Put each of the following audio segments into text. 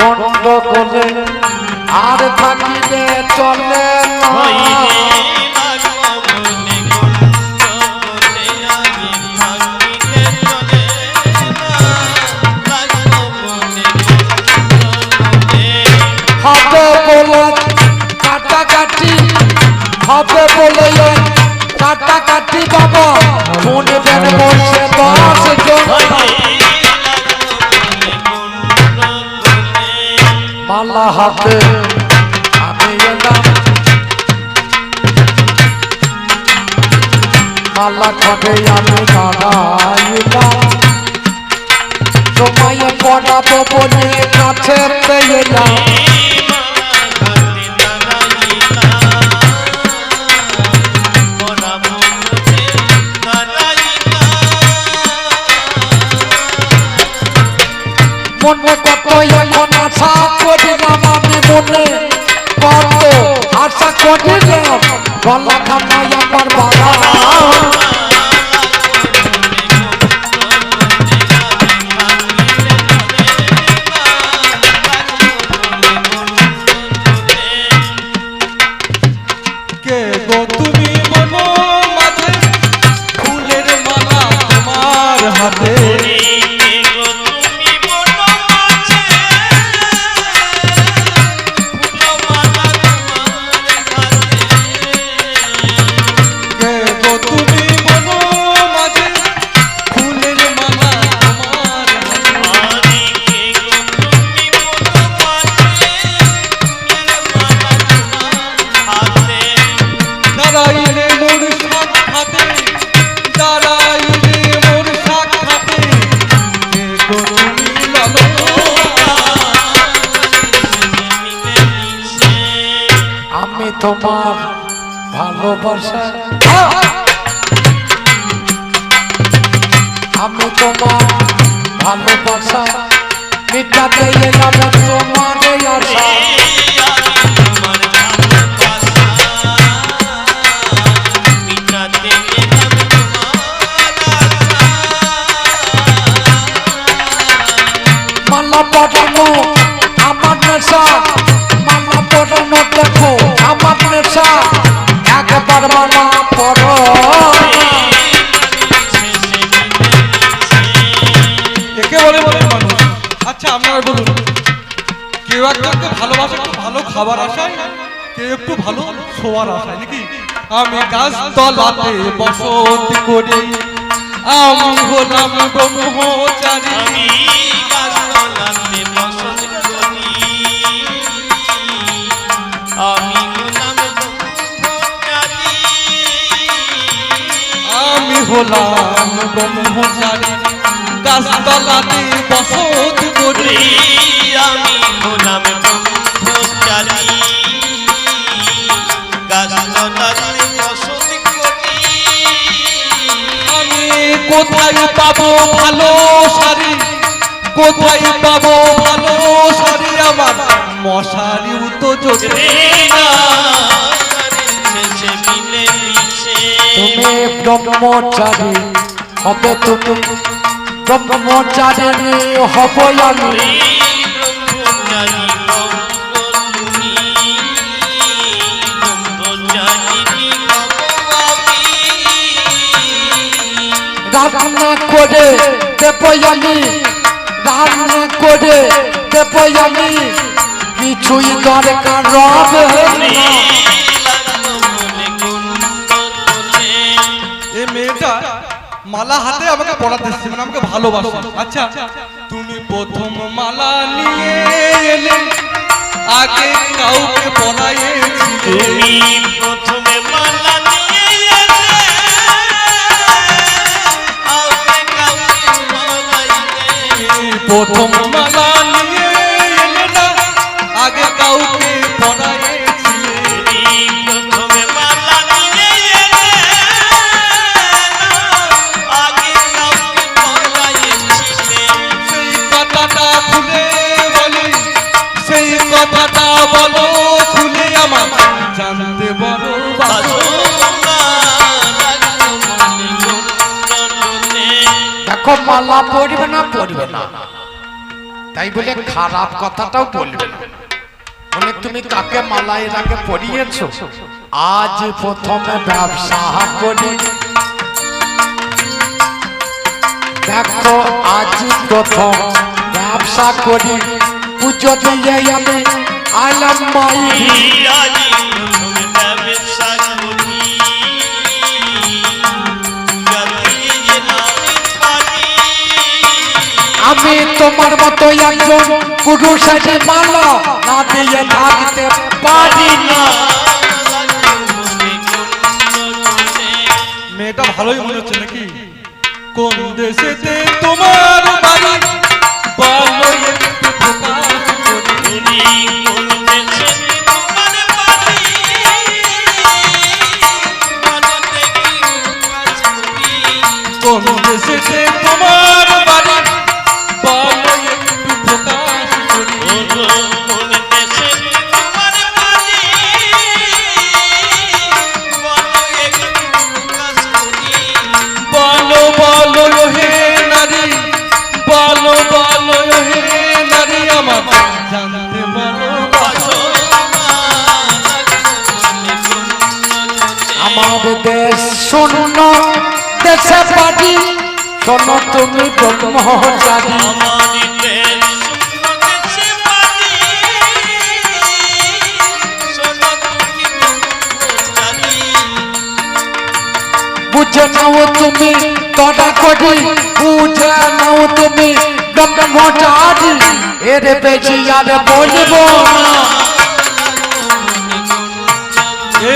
গন্ডগোলে আর থাকিলে চলে না। হাতে। আমি এলাম। মালা খাবে আমি দাঁড়াইলাম। সময় পড়াবো বলে কাছে পেলাম মনে কত আশা করিলাম আমি মনে। কত আশা করিলাম গলা খানায় আমার বাবা। আমি তোমার ভালোবাসা মিটাতে এলাম তোমার আশা। মালা পটানো আমার নেশা। মালা পটানো দেখো আমার নেশা। একবার মালা পড়ো। আচ্ছা আপনারা বলুন। কেউ একজনকে ভালোবাসে একটু ভালো খাবার আশায় কেউ একটু ভালো শোয়ার আশায় নাকি? আমি গাছ তলাতে বসত করি আমি হলাম ব্রহ্মচারী আমি গোলাম ব্রহ্মচারী। আমি হলাম ব্রহ্মচারী। গাছ কোথায় পাবো ভালো শাড়ি? কোথায় পাবো ভালো শাড়ি? আমার মশারিও তো জোটে না। তুমি ব্রহ্মচারী, হবে তুমি ব্রহ্মচারী হব আমি। দেব আমি কিছুই দরকার রবে মেয়েটা মালা হাতে আমাকে পড়াতে এসছে মানে আমাকে ভালোবাসে। আচ্ছা তুমি প্রথম মালা নিয়ে এলে আগে কাউকে পড়াইয়েছিলে তুমি প্রথমে মালা প্রথম মালা জানতে বড় বাসো দেখো, মালা পড়বে না পড়বে না। তাই বলে খারাপ কথাটাও বলবে না। বলে, তুমি কাকে মালা এর আগে পড়িয়েছো? আজ প্রথমে ব্যবসা করি। দেখো, আজ প্রথম ব্যবসা করি। পুজো দিয়ে আমি পারি আমি তোমার মতো একজন পুরুষের মালা না দিয়ে থাকতে পারি না। মেয়েটা ভালোই মনে হচ্ছে নাকি? কোন দেশেতে তোমার কোন দেশেতে তোমার শোনো তুমি ব্রহ্মচারী বুঝে নাও তুমি তটা করি বুঝে নাও তুমি ব্রহ্মচারী এর বেশি আর বলব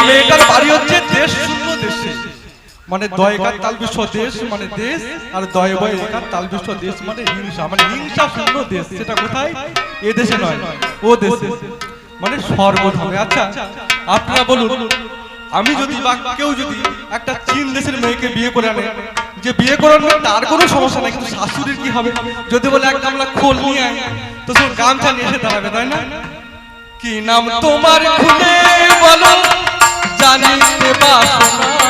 মেয়েটার বাড়ি হচ্ছে দেশে মানে দয়কার তাল বিশ্ব দেশ মানে দেশ আর দয় বয় একার তাল বিশ্ব দেশ মানে হিংসা মানে হিংসা শূন্য দেশ সেটা কোথায়? এ দেশে নয় ও দেশে মানে সর্বধামে আচ্ছা আপনারা বলুন আমি যদি বা কেউ যদি একটা চীন দেশের মেয়েকে বিয়ে করে আনে যে বিয়ে করার তার কোনো সমস্যা নাই কিন্তু শাশুড়ির কি হবে? যদি বলে এক গামলা খোল নিয়ে আয় তো সে গামছা নিয়ে এসে দাঁড়াবে তাই না? কি নাম তোমার খুলে বলো জানিতে বাসনা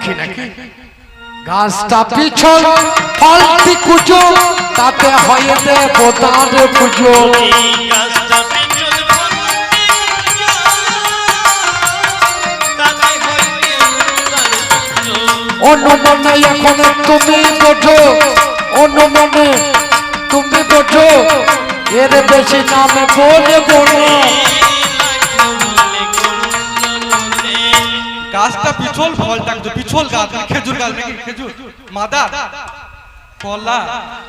দেখি নাকি? গাছটা পিছল ফলটি কুচো তাতে হয়ে দে বোতার পুজো। অনুমনে এখন তুমি বোঝো অনুমনে তুমি বোঝো এর বেশি নামে বলব না। গাছটা পিছল ফলটা কিন্তু পিছল গাছ মানে খেজুর গাছ নাকি খেজুর? মাদা কলা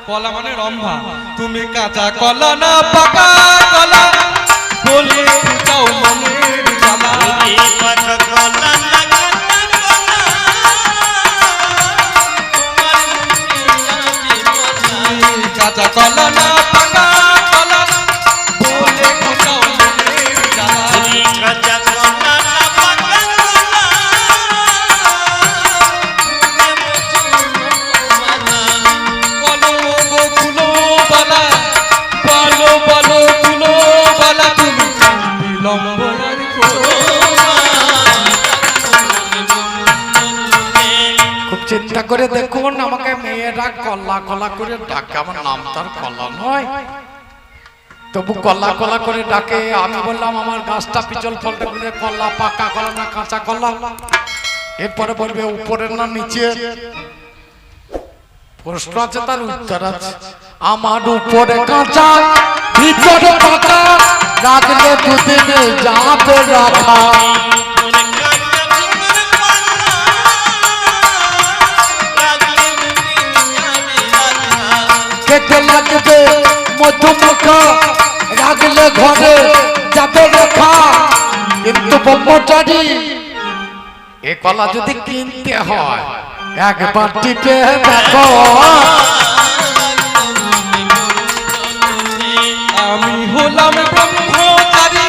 কলা মানে রম্ভা। তুমি কাঁচা কলা না পাকা কলা? বলে ফুটাও মনের জ্বালা। কাঁচা কলা না চিন্তা করে দেখুন, আমাকে মেয়েরা কল্লা কলা করে ডাকে। আমার নাম তার কলা নয়। তবু কল্লা কলা করে ডাকে। আমি বললাম, আমার গাছটা পিছল ফলটা বলে কল্লা পাকা কলা না কাঁচা কলা? এরপরে বলবে উপরে না নিচে? প্রশ্ন আছে, তার উত্তর আছে। আমার উপরে কাঁচা, ভিতরে পাকা। রাখলে দুদিনে যাবে রাখা। কেটে লাগবে মধুমুখা রাখলে ঘরে যাবে রেখা। কিন্তু ব্রহ্মচারী এ কলা যদি কিনতে হয় একবার টিপে দেখো। আমি হলাম ব্রহ্মচারী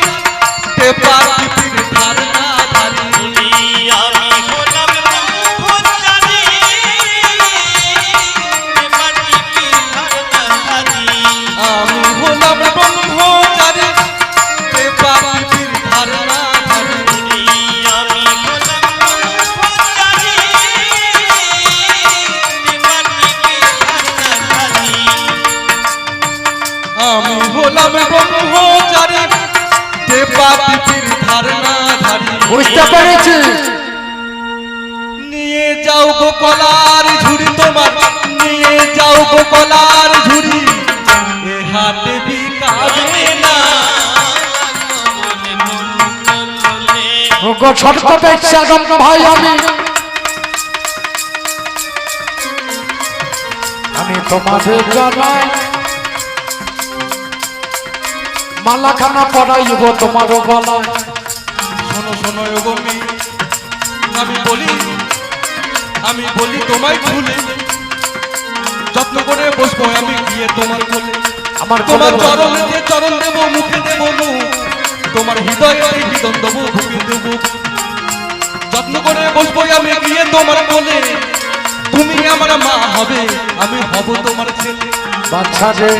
কলার ঝুড়ি এ হাতে বিকাবে না। ওগো ছোট বেচাগম ভাই আমি। আমি তোমাদের জানাই মালাখানা পড়াইব তোমারও গলায়। শোনো শোনো আমি বলি আমি বলি তোমায় ভুলে যত্ন করে বসবো আমি গিয়ে তোমার কোলে। আমার তোমার চরণ চরণ দেবো মুখে দেবো তোমার হৃদয়ে হৃদয় দেবো বুকে দেবো। যত্ন করে বসবো আমি গিয়ে তোমার কোলে। তুমি আমার মা হবে আমি হব তোমার ছেলে। বাচ্চা যে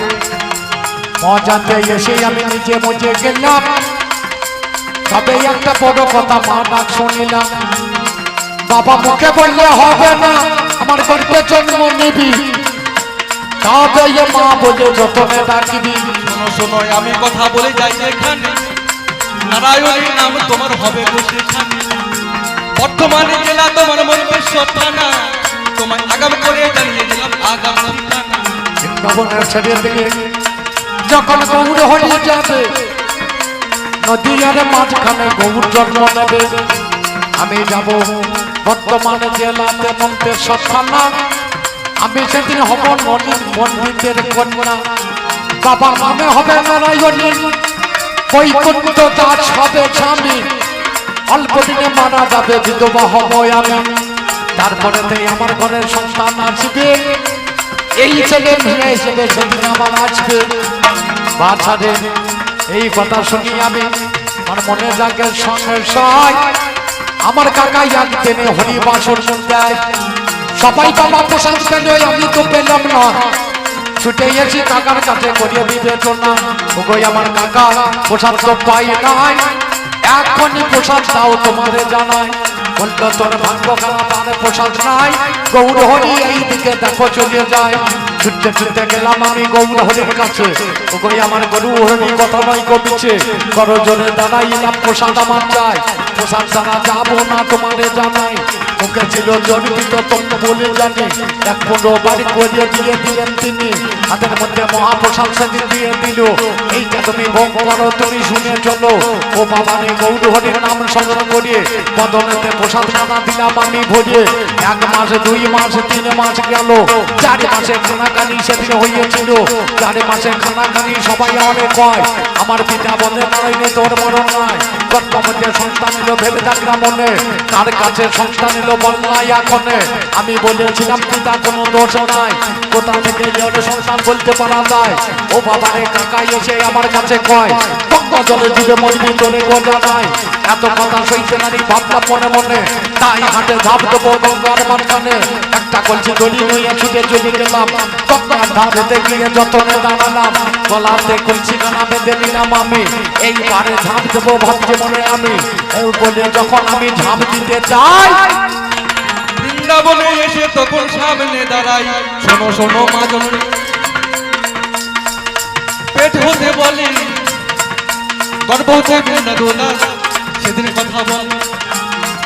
মজাতে এসে আমি নিজে মজে গেলাম। তবে একটা বড় কথা মা ডাক শুনিলাম। বাবা মুখে বললে হবে না আমার গর্বে জন্ম নিবি। তবে মা বলে যতনে ডাকিবি শোনো শোনো আমি কথা বলে যাই এখানে নারায়ণী নাম তোমার হবে সেখানে বর্তমানে জেলা তোমার মন্তেশ্বর থানা। তোমায় আগাম করে জানিয়ে দিলাম আগাম ঠিকানা। বৃন্দাবনের ছেড়ে যখন গৌর হয়ে যাবে নদীর মাঝখানে গৌর জন্ম নেবে। আমি যাব বর্তমানে জেলাতে মন্তেশ্বর থানা। আমি সেদিন হব নদীর পণ্ডিতের কন্যা। বাবা নামে হবে নারায়ণী। বৈকুণ্ঠ দাস হবে স্বামী। অল্প দিনে মারা যাবে বিধবা হব আমি। তারপরে আমার ঘরের সন্তান আসবে। এই ছেলে মেয়ে হিসেবে সেদিন আমার আসবে। বাচ্চাদের এই কথা শুনি আমি। আমার মনে জাগে সয় আমার কাকা একদিনে হরি বাসর দেয় সবাই বাবা প্রসাদ পেল আমি তো পেলাম না। ছুটে এসি কাকার কাছে করিয়ে বিবেচনা ওগোই আমার কাকা, প্রসাদ তো পাই নাই। এখনই প্রসাদ দাও তোমারে জানাই। বলল, তোর ভাগ্য খারাপ, আর প্রসাদ নাই। গৌর হরি এই দিকে দেখো চলে যায়। ছুটতে ছুটতে গেলাম আমি গৌর হরির কাছে। ওগোই আমার গরু হরি কথা নয় কমিছে করো জোরে দাঁড়াইলাম প্রসাদ আমার চাই। প্রসাদ ছাড়া যাব না তোমারে জানাই। মুখে ছিল জন্মিত তোমরা বলে জানি। এক পনেরো বাড়ি করিয়ে দিয়ে দিলেন তিনি। হাতের মধ্যে মহাপ্রসাদ সেদিন দিয়ে দিল। এইটা তুমি ভোগ করো, তুমি শুনে চলো। ও বাবা রে গৌর হরির নাম স্মরণ করিয়ে বদনেতে প্রসাদ খানা দিলাম আমি ভরিয়ে এক মাস, দুই মাস, তিন মাস গেল। চারি মাসে খানাকানি সেদিন হইয়াছিল। চারি মাসে খানাকানি সবাই আমাকে কয়, আমার পিতা বলে নারায়ণে তোর মরণ গর্ব মধ্যে সন্তান এলো ভেবে থাকলাম মনে, তার কাছে সংস্থান সন্তান এলো নাই এখনে আমি বলেছিলাম, পিতা, কোনো দোষ নাই। কোথা থেকে জলে সন্তান বলতে পারা যায়? ও বাবারে, কাকা এসে আমার কাছে কয়, গঙ্গা জলে দিবে মরবি তোরে গজা নাই। এত কথা সইতে নারী ভাবলাম মনে মনে। তাই হাটে ঝাঁপ দেবো গঙ্গার মাঝখানে। একটা কলছি দলি নিয়ে ছুটে চলে গেলাম। ধারেতে গিয়ে যতনে দাঁড়ালাম, গলাতে কলছি গানা বেঁধে নিলাম আমি। এইবারে ঝাঁপ দেবো ভাবছি মনে আমি। বলে যখন আমি ঝাঁপ দিতে চাই, বৃন্দাবনে এসে তখন সামনে দাঁড়াই। শোনো শোনো, মা জননী। পেট হতে বলে গর্ব হতে বৃন্দা দোলা সেদিন কথা বল।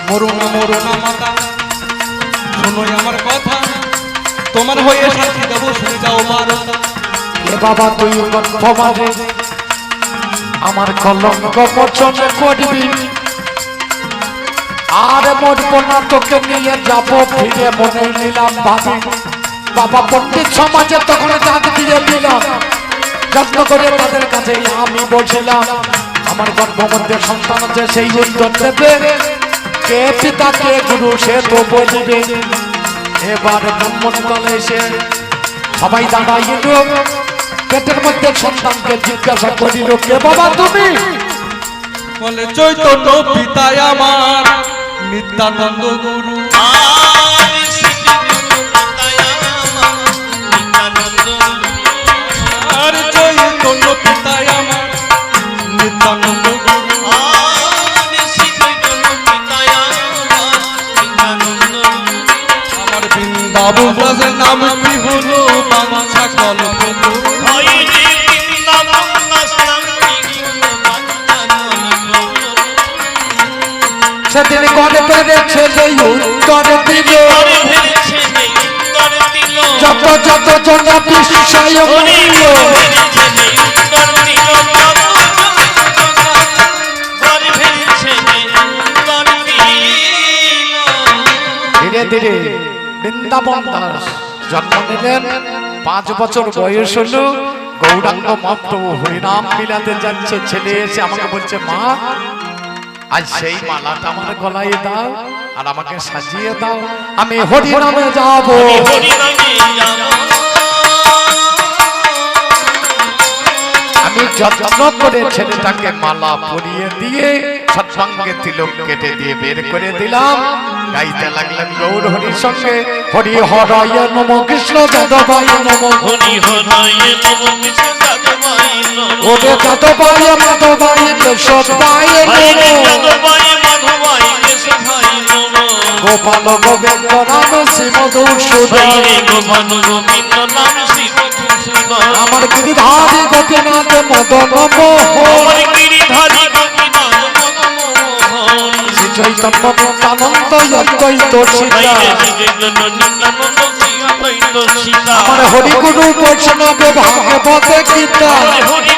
মরো না মরো না মাতা শোনো আমার কথা। তোমার হয়ে সাক্ষী দেবো, শুনে যাও এ বাবা, তুই গর্ভমানে আমার কলঙ্ক মোচনে করবি। আর মরব না, তোকে নিয়ে যাব ফিরে মনে নিলাম ভাবি বাবা, পণ্ডিত সমাজে তখন ডাক দিয়ে দিলাম। যত্ন করে তাদের কাছে আমি বলছিলাম, আমার গর্ভ মধ্যে সন্তান আছে, সেই উত্তর দেবে। কে পিতা কে গুরু সে তো বলিবে। এবার ব্রাহ্মণ দলে এসে সবাই দাঁড়াইল। পেটের মধ্যে সন্তানকে জিজ্ঞাসা করিল কে বাবা তুমি? বলে চৈতন্য পিতায় আমার নিত্যানন্দ গুরু। বৃন্দাবন দাসের নাম কি হলো? বাঞ্ছা কল্প সেদিন গড়ে পেরে ছেলে উত্তর দিল। যত যত জন বিষয় হইল নেই বৃন্দাবন দাস। জন্ম নিলেন পাঁচ বছর বয়স হলো। গৌরাঙ্গ মহাপ্রভু হরিনাম বিলাতে যাচ্ছে, ছেলে এসে আমাকে বলছে, মা, আজ সেই মালাটা আমার গলায় দাও আর আমাকে সাজিয়ে দাও। আমি হরিনামে যাব হরি নামে যাব। আমি যত্ন করে ছেলেটাকে মালা পরিয়ে দিয়ে সৎসঙ্গে তিলক কেটে দিয়ে বের করে দিলাম। গাইতে লাগলেন গৌর হরির সঙ্গে। হরি হরয় নম কৃষ্ণ যাদবায় নম। হরি হরয়ে নম কৃষ্ণ যাদবায় নম। ওরে মাধবায় কেশবায় নম। নম। গোপাল গোবিন্দ হরে গোপাল গোবিন্দ নাম আমার গিরিধারী গোপীনাথ মদন মোহন গিরিধারী চৈতন্য নিত্যানন্দ অদ্বৈত সীতা আমার হরিগুরু বৈষ্ণব ভাগবত গীতা হরি